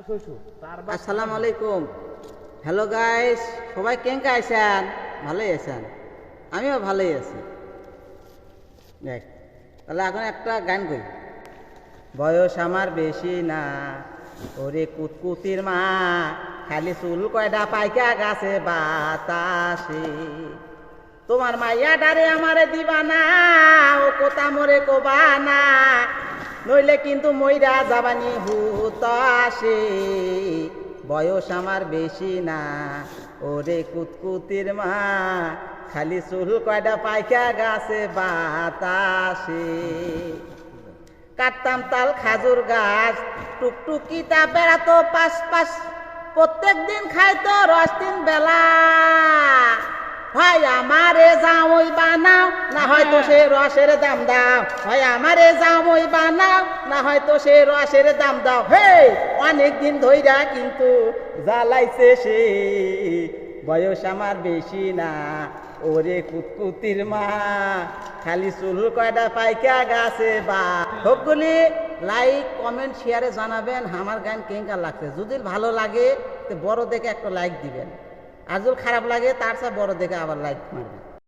আসসালামু আলাইকুম। Hello guys সবাই কেঙ্কা আছেন? ভালোই আছেন। আমিও ভালোই আছি। দেখ তাহলে এখন একটা গান কই বয়স আমার বেশি না। ওরে কুতকুতির মা খালি চুল কয়টা পাইকা গাছে বাতাসে। তোমার মাইয়া ডারে আমারে দিবা না ও কোতা মরে কোবা না নইলে কিন্তু মইরা যাবানি ভূত আসে। বয়স আমার বেশি না। ওরে কুতকুতির মা, খালি চুল কয়টা পাইকা গাছে বাতাসে কাটতাম তাল খাজুর গাছ, টুকটুকিটা বেড়াতো পাশ পাশ। প্রত্যেক দিন খাইতো রস তিন বেলা। হয় আমারে জামই বানাও, না হয়তো সে রসের দাম দাও। হয় আমারে জামই বানাও, না হয়তো সে রসের দাম দাও। হে অনেক দিন ধইরা কিন্তু জ্বালাইছে সে। বয়স আমার বেশি না, ওরে কুতকুতির মা। খালি চুল কয়টা পাইকা গাছে বা। সবগুলি লাইক কমেন্ট শেয়ারে জানাবেন, আমার গান কেঙ্কা লাগছে? যদি ভালো লাগে, তো বড় দেখে একটা লাইক দিবেন। আর খারাপ লাগে তার সাথে বড় দেখে আবার লাইক মারবেন